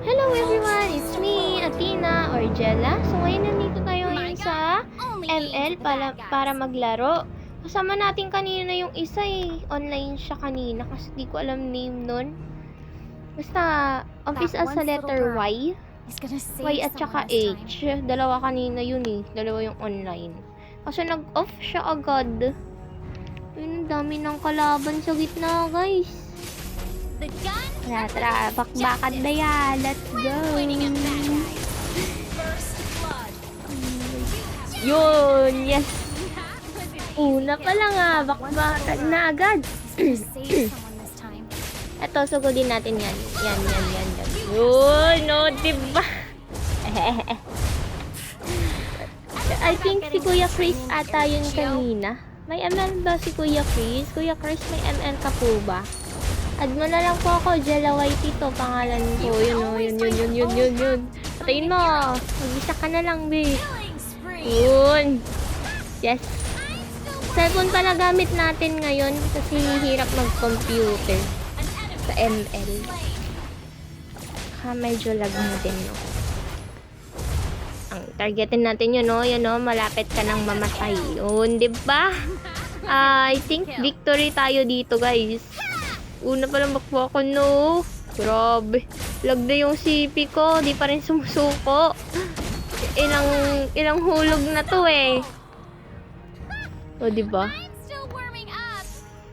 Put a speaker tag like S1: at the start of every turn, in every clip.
S1: Hello everyone! It's me, Athena or Jella. So ngayon nandito tayo ngayon sa ML para, para maglaro. Kasama natin kanina yung isa eh. Online siya kanina kasi di ko alam name nun. Basta, umpisa sa letter. Y. Y at saka. H. Dalawa kanina yun eh. Dalawa yung online. Kasi nag-off siya agad. Yun, ang dami ng kalaban sa gitna guys.
S2: The gun
S1: Tara, bakbakan na yan. Let's go. Yun, yes. Una pa lang ah, bakbakan na agad. Eto, sugudin natin yan. Yan, yan, yan. yan. Yun, no, diba? I think si Kuya Chris ata yun kanina. May ML ba si Kuya Chris? Kuya Chris, may ML ka po ba? Add mo na lang po ako, Jella White ito, pangalan ko. Yun, oh, yun, yun, yun, yun, yun, yun. Patayin mo. Mag-isa ka na lang,
S2: spree.
S1: Yun. Yes. Cellphone pala gamit natin ngayon kasi hirap mag-computer sa ML. Ha, medyo lag na din, no? Ang targetin natin yun, no? Yun, no? Malapit ka nang mamatay. Yun, di ba? Ah, I think victory tayo dito, guys. Una pa lang bakbo ako, no? Grabe. Lag na yung CP ko. Di pa rin sumusuko. Ilang, ilang hulog na to, eh. O, di ba?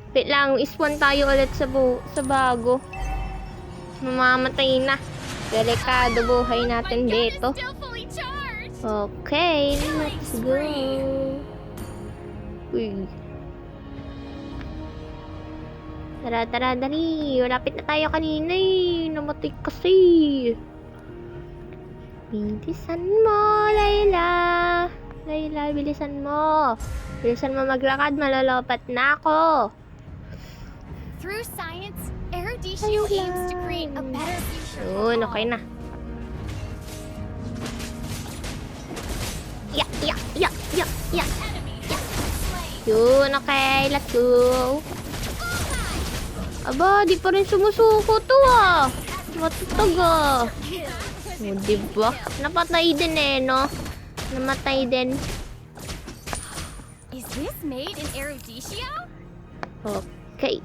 S1: Wait lang, ispan tayo ulit sa, bu sa bago. Mamamatay na. Delikado buhay natin dito. Okay, let's go. Uy. Tara, tara, dali. Malapit na tayo kanina eh. Namatay kasi. Bilisan mo, Layla. Layla, bilisan mo. Bilisan mo maglakad, malalopat na ako.
S2: Through science, Erudicio aims to create a better future
S1: Yun, okay na. Ya, ya.
S2: Enemy has been slain.
S1: Yun, okay. Let's go. Aba, di pa rin sumusuko to ah. Matutag ah. O, diba? Napatay din eh, no? Namatay din.
S2: Is this made in Erudicio?
S1: Okay.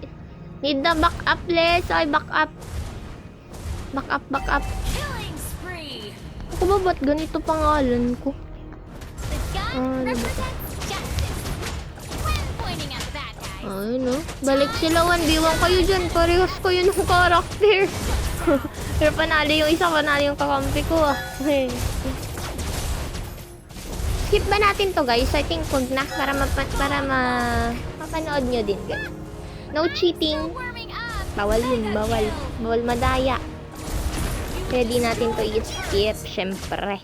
S1: Need the back up, Les. Ay, back up. Back up, back up. Ako ba ba't ganito pangalan ko?
S2: The bad guys,
S1: Ay, no? Balik sila, 1v1 kayo dyan. Parehas yun ng karakter. Pero panalo yung isa, panalo yung kakampi ko ah. Skip ba natin to guys? I think wag na para mapa para ma mapanood nyo din guys. No cheating. Bawal yun, bawal. Bawal madaya. Di natin to i-skip, syempre.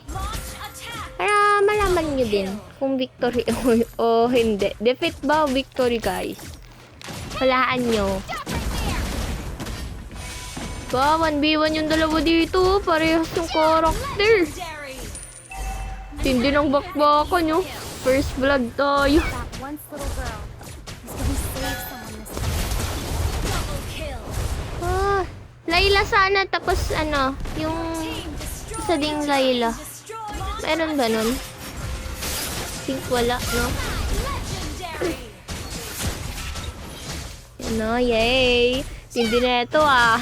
S1: Malaman nyo din kung victory o, o hindi. Defeat ba o victory guys? Walaan nyo. Ba, 1v1 yung dalawa dito. Parehas yung.
S2: Legendary.
S1: Tindi ng bakbakan nyo. First blood tayo. Ah, Layla sana. Tapos ano, yung isa ding Layla. Meron ba nun? Think wala, no? No, yay! Hindi na ito ah.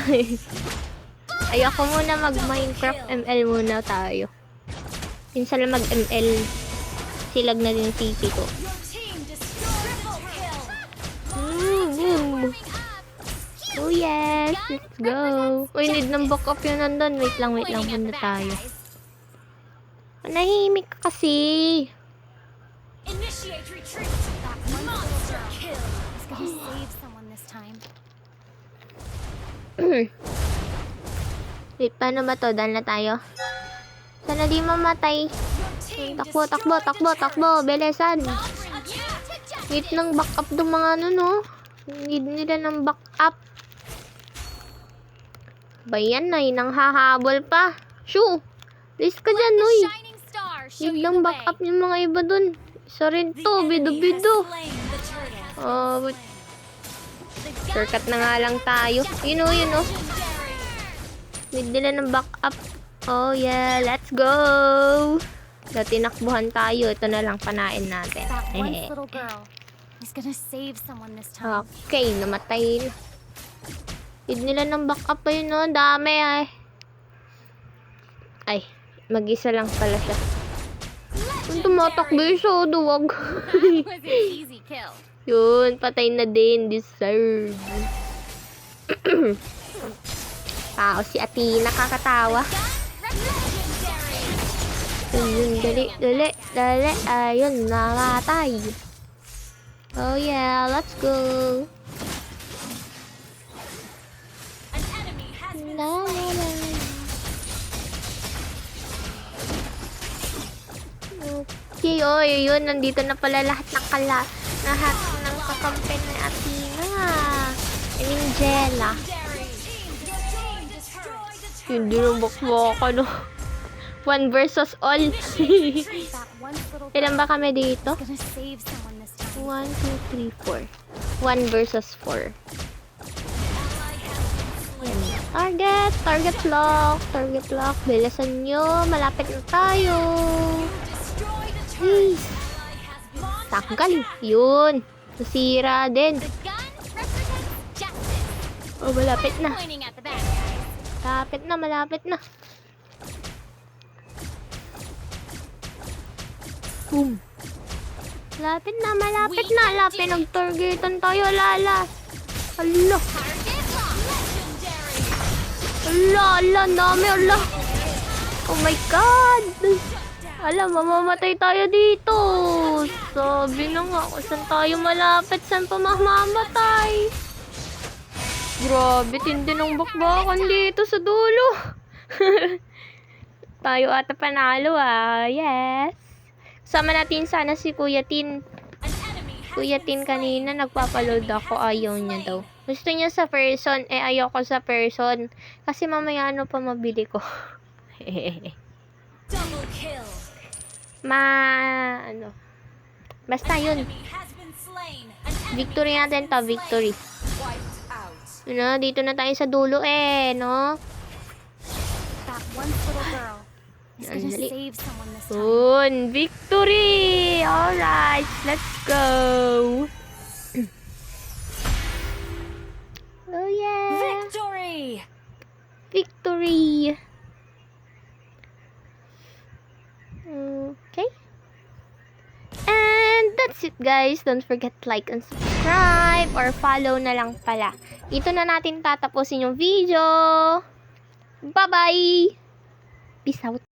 S1: Ayoko muna mag-Minecraft ML muna tayo. Minsan lang mag-ML. Silag na din CP ko. Mm,
S2: up.
S1: Oh yes! Let's go! Uy, need ng backup yun nandun. Wait lang, wait lang. Muna tayo. Manahimik ka kasi.
S2: Initiate retreat. That monster kill is gonna save someone this time.
S1: Wait, paano ba to? Dahil na tayo. Sana di mamatay. Takbo, takbo, takbo, takbo. Belesan. Need ng backup ng mga ano, no? Need nila ng backup. Ba yan, ay, nang hahabol pa. Shoo! Risk ka dyan,
S2: the
S1: uy.
S2: shining star show
S1: Need
S2: you
S1: ng
S2: the way.
S1: backup yung mga iba dun. Isa rin to, bido-bido. Oh, but shortcut na nga lang tayo. Yun o, yun o.
S2: legendary.
S1: Need nila ng backup. Oh yeah, let's go! So, tinakbuhan tayo. Ito na lang panain natin. Eh. Okay, namatay na. Need nila ng backup pa yun, no? Dami, ay. Ay, mag-isa lang pala siya. Ang tumatakbo yung
S2: kill.
S1: Yun, patay na din. Deserve. Tao si Athena, kakatawa. Ayun, dali, dali, dali. Ayun, namatay. Oh yeah, let's go. Okay, oh, yun, nandito na pala lahat ng kala, lahat ng kakampi ni Athena. I mean, Jella. Hindi nung bakbaka, no? One versus all. Ilan ba kami dito? One, two, three, four. One versus four. Target! Target lock! Target lock! Bilisan nyo! Malapit na tayo!
S2: Been
S1: Tanggal! Yun! Nasira din! Oh, malapit na! Malapit na! Malapit na! Boom! Malapit na! Malapit na! Lapit! Nag-targetan tayo! Lala! Ala, ala, ang dami, ala. Oh my God! Ala, mamamatay tayo dito. Sabi na nga, saan tayo malapit, saan pa mamamatay. Grabe, tindi ng bakbakan dito sa dulo. tayo ata panalo ah, yes. Sama natin sana si Kuya Tin. Kuya Tin kanina nagpapaload ako, ayaw niya daw. Gusto niya sa person, eh ayoko sa person. Kasi mamaya ano pa mabili ko.
S2: kill.
S1: Ma, ano. Basta yun. Victory natin to, victory.
S2: Out.
S1: Ano, dito na tayo sa dulo eh, no? Yun, victory! Alright, let's go! oh yeah!
S2: Victory!
S1: Victory! Okay. And that's it guys. Don't forget like and subscribe or follow na lang pala. Dito na natin tatapusin yung video. Bye-bye! Peace out!